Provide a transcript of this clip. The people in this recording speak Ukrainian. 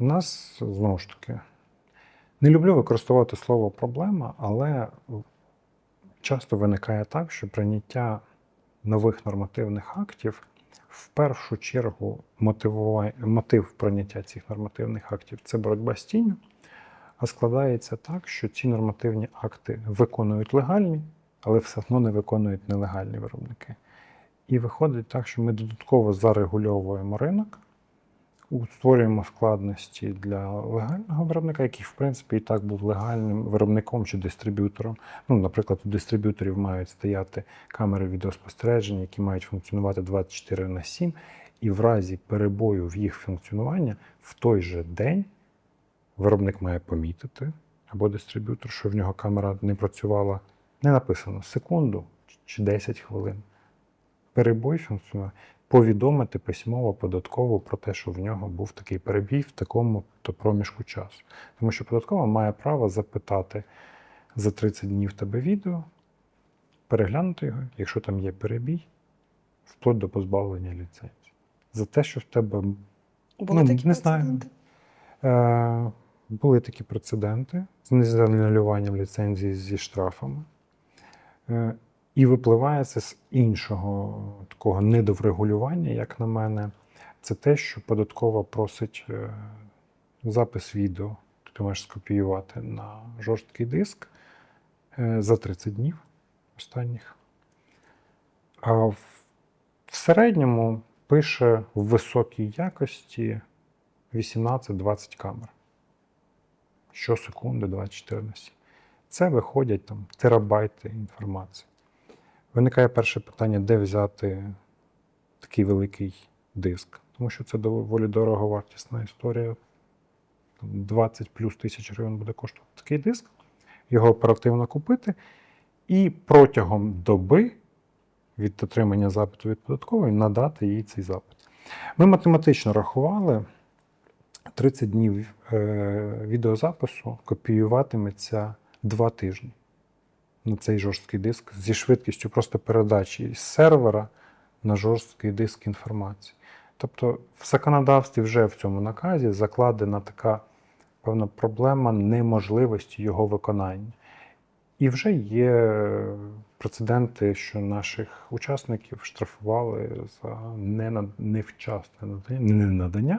У нас знову ж таки не люблю використовувати слово проблема, але часто виникає так, що прийняття нових нормативних актів в першу чергу мотивує, мотив прийняття цих нормативних актів це боротьба з тінню, а складається так, що ці нормативні акти виконують легальні, але все одно не виконують нелегальні виробники. І виходить так, що ми додатково зарегульовуємо ринок, створюємо складності для легального виробника, який, в принципі, і так був легальним виробником чи дистриб'ютором. Ну, наприклад, у дистриб'юторів мають стояти камери відеоспостереження, які мають функціонувати 24 на 7, і в разі перебою в їх функціонування в той же день виробник має помітити або дистриб'ютор, що в нього камера не працювала. Не написано секунду чи 10 хвилин. Перебой функціонування повідомити письмово податково про те, що в нього був такий перебій в такому то проміжку часу. Тому що податкова має право запитати за 30 днів тебе відео, переглянути його, якщо там є перебій, вплоть до позбавлення ліцензії. За те, що в тебе Були Ну, такі не знаю. прецеденти? Е, були такі прецеденти з незанулюванням ліцензії зі штрафами. Е, і випливає це з іншого такого недоврегулювання, як на мене, це те, що податкова просить е, запис відео, ти маєш скопіювати на жорсткий диск е, за 30 днів останніх. А в, середньому пише в високій якості 18-20 камер. Щосекунди 24 на 7. Це виходять там терабайти інформації. Виникає перше питання, де взяти такий великий диск. Тому що це доволі дороговартісна історія. 20 плюс тисяч гривень буде коштувати такий диск. Його оперативно купити. І протягом доби від отримання запиту від податкової надати їй цей запит. Ми математично рахували 30 днів е, відеозапису копіюватиметься 2 тижні на цей жорсткий диск зі швидкістю просто передачі з сервера на жорсткий диск інформації. Тобто в законодавстві вже в цьому наказі закладена така певна проблема неможливості його виконання. І вже є прецеденти, що наших учасників штрафували за невчасне надання,